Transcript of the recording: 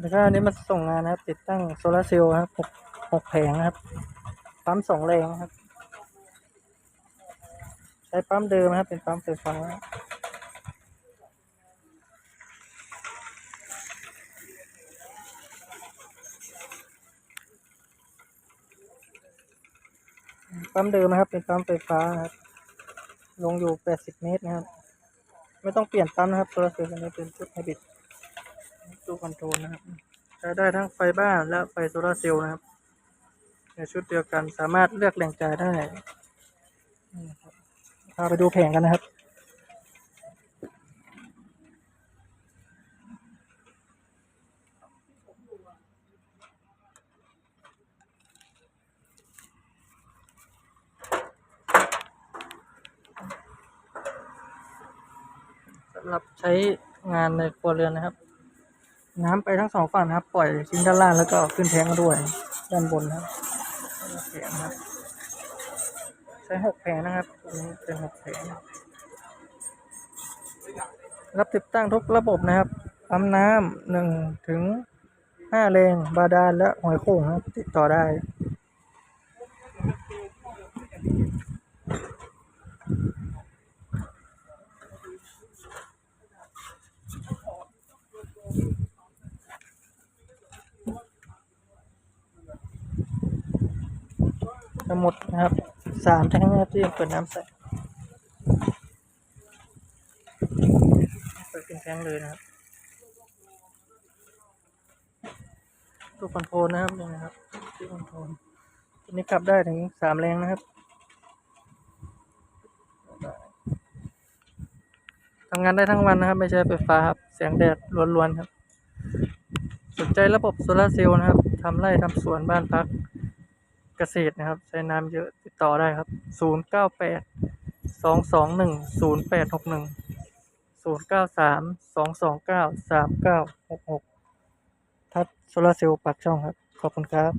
แล้วก็อันนี้มาส่งงานนะครับ ติดตั้งโซลาร์เซลล์ครับหกหกแผงนะครับ ปั๊มสองแรงครับ ใช้ปั๊มเดิมนะครับ เป็นปั๊มไฟฟ้าปั๊มเดิมนะครับ เป็นปั๊มไฟฟ้าครับ ลงอยู่ 80 เมตรนะครับ ไม่ต้องเปลี่ยนปั๊มนะครับโซลาร์เซลล์อันนี้เป็นชุดไฮบริด ตู้คอนโทรลนะครับ ใช้ได้ทั้งไฟบ้านและไฟโซลาร์เซลล์นะครับ ในชุดเดียวกันสามารถเลือกแหล่งจ่ายได้พาไปดูแผงกันนะครับสำหรับใช้งานในครัวเรือนนะครับ น้ำไปทั้งสองฝั่งนะครับ ปล่อยทิ้งด้านล่างแล้วก็ขึ้นแทงด้วย ด้านบนนะครับแผงครับ ใช้หกแผงนะครับตรงนี้เป็นหกแผงรับติดตั้งทุกระบบนะครับปั๊มน้ำหนึ่งถึงห้าแรงบาดาลและหอยโข่งครับติดต่อได้ ทั้งหมดนะครับสามแท่งนะที่ยังเปิดน้ำใส่เปิดเป็นแท่งเลยนะครับตู้คอนโทรลนะครับนี่นะครับตู้คอนโทรลตัวนี้ขับได้ถึงสามแรงนะครับทำงานได้ทั้งวันนะครับ ไม่ใช่ไฟฟ้าครับ แสงแดดล้วนๆครับ สนใจระบบโซลาเซลล์นะครับทำไร่ทำสวนบ้านพัก เกษตรนะครับ ใช้น้ำเยอะติดต่อได้ครับศูนย์เก้าแปดสองสองหนึ่งศูนย์แปดหกหนึ่งศูนย์เก้าสามสองสองเก้าสามเก้าหกหกทัดโซลาร์เซลล์ปากช่องครับ ขอบคุณครับ